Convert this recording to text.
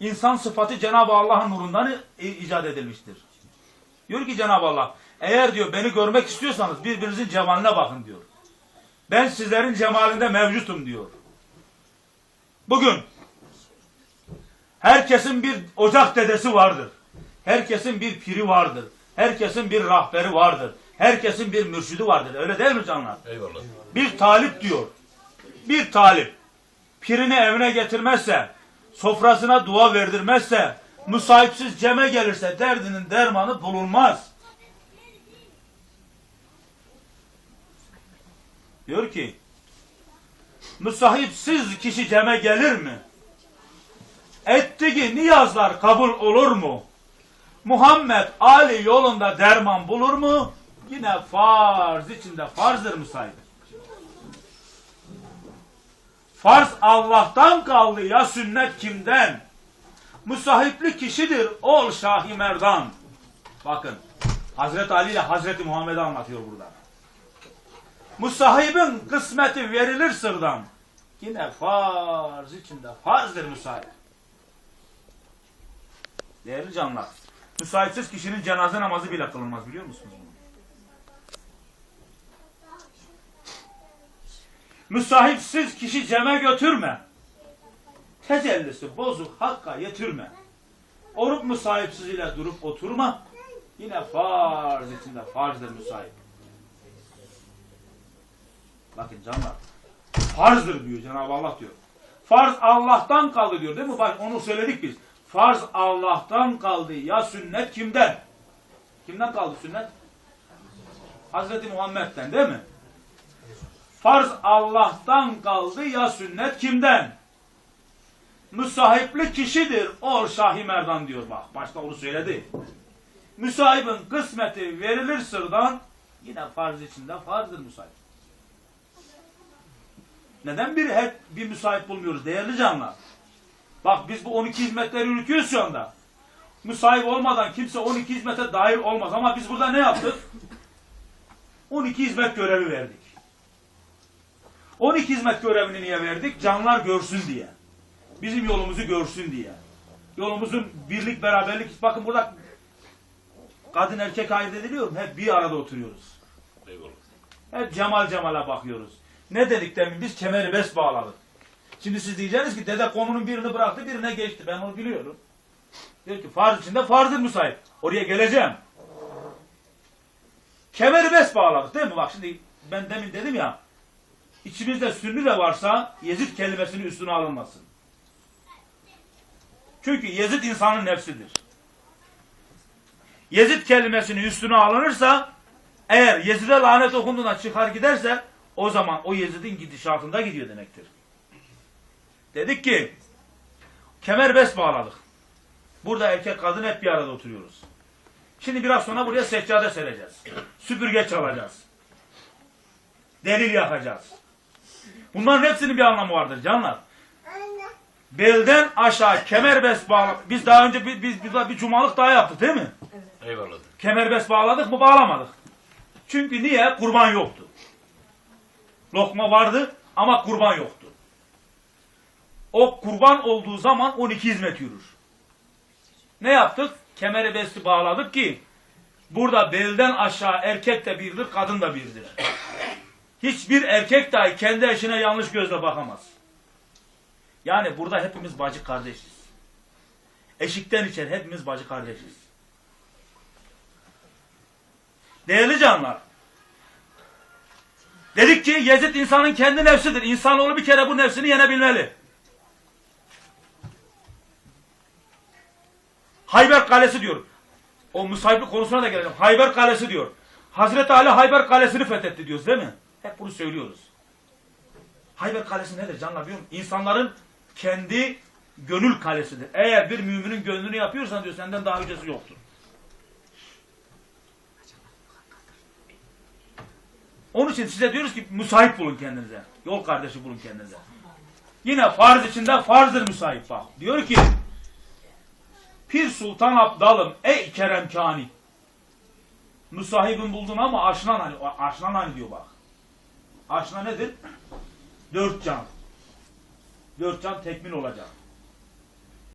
İnsan sıfatı Cenab-ı Allah'ın nurundan icat edilmiştir. Diyor ki Cenab-ı Allah eğer diyor beni görmek istiyorsanız birbirinizin cemaline bakın diyor. Ben sizlerin cemalinde mevcutum diyor. Bugün herkesin bir ocak dedesi vardır. Herkesin bir piri vardır. Herkesin bir rahberi vardır. Herkesin bir mürşidi vardır. Öyle değil mi canlar? Eyvallah. Bir talip diyor. Bir talip. Pirini evine getirmezse, sofrasına dua verdirmezse, müsahipsiz ceme gelirse derdinin dermanı bulunmaz. Diyor ki, müsahipsiz kişi ceme gelir mi? Ettiği niyazlar kabul olur mu? Muhammed Ali yolunda derman bulur mu? Yine farz içinde farzdır müsait. Farz Allah'tan kaldı ya sünnet kimden? Müsahipli kişidir ol Şahi Merdan. Bakın Hazreti Ali ile Hazreti Muhammed'i anlatıyor burada. Musahibin kısmeti verilir sırdan. Yine farz içinde farzdır müsahip. Değerli canlar. Müsaitsiz kişinin cenaze namazı bile kılınmaz biliyor musunuz Müsahipsiz kişi ceme götürme. Tecellisi bozuk hakka yetirme. Orup müsahipsiz ile durup oturma. Yine farz içinde farzdır müsahip. Bakın canlar. Farzdır diyor Cenab-ı Allah diyor. Farz Allah'tan kaldı diyor değil mi? Bak onu söyledik biz. Farz Allah'tan kaldı. Ya sünnet kimden? Kimden kaldı sünnet? Hazreti Muhammed'den değil mi? Farz Allah'tan kaldı ya sünnet kimden? Müsahipli kişidir ol Şahi Merdan diyor bak. Başta onu söyledi. Müsahibin kısmeti verilir sırdan yine farz içinde farzdır müsahip. Neden bir hep bir müsait bulmuyoruz değerli canlar? Bak biz bu 12 hizmetleri yürütüyoruz şu anda. Müsait olmadan kimse 12 hizmete dahil olmaz ama biz burada ne yaptık? 12 hizmet görevi verdik. 12 hizmet görevini niye verdik? Canlar görsün diye. Bizim yolumuzu görsün diye. Yolumuzun birlik beraberlik. Bakın burada kadın erkek ayırt ediliyor mu? Hep bir arada oturuyoruz. Eyvallah. Hep cemal cemala bakıyoruz. Ne dedik demin? Biz kemeri bes bağladık. Şimdi siz diyeceksiniz ki dede konunun birini bıraktı birine geçti. Ben onu biliyorum. Diyor ki farz içinde farzdır müsait. Oraya geleceğim. Kemeri bes bağladık değil mi? Bak şimdi ben demin dedim ya içimizde sünni de varsa Yezid kelimesinin üstüne alınmasın. Çünkü Yezid insanın nefsidir. Yezid kelimesinin üstüne alınırsa eğer Yezid'e lanet okunduğunda çıkar giderse o zaman o Yezid'in gidişatında gidiyor demektir. Dedik ki kemer bes bağladık. Burada erkek kadın hep bir arada oturuyoruz. Şimdi biraz sonra buraya seccade sereceğiz. Süpürge çalacağız. Delil yakacağız. Bunların hepsinin bir anlamı vardır canlar. Belden aşağı kemerbes bağla. Biz daha önce bir, biz, biz bir cumalık daha yaptık değil mi? Eyvallah. Kemerbes bağladık mı bağlamadık. Çünkü niye? Kurban yoktu. Lokma vardı ama kurban yoktu. O kurban olduğu zaman 12 hizmet yürür. Ne yaptık? Kemeri besti bağladık ki burada belden aşağı erkek de birdir, kadın da birdir. Hiçbir erkek dahi kendi eşine yanlış gözle bakamaz. Yani burada hepimiz bacı kardeşiz. Eşikten içer hepimiz bacı kardeşiz. Değerli canlar. Dedik ki Yezid insanın kendi nefsidir. İnsanoğlu bir kere bu nefsini yenebilmeli. Hayber Kalesi diyor. O musahiplik konusuna da gelelim. Hayber Kalesi diyor. Hazreti Ali Hayber Kalesi'ni fethetti diyoruz değil mi? Hep bunu söylüyoruz. Hayber Kalesi nedir canlar biliyor musun? İnsanların kendi gönül kalesidir. Eğer bir müminin gönlünü yapıyorsan diyor senden daha ötesi yoktur. Onun için size diyoruz ki müsait bulun kendinize. Yol kardeşi bulun kendinize. Yine farz içinde farzdır müsait bak. Diyor ki Pir Sultan Abdalım ey Kerem Kani. Müsahibin buldun ama aşnan hani, aşnan hani diyor bak. Aşna nedir? Dört can. Dört can tekmil olacak.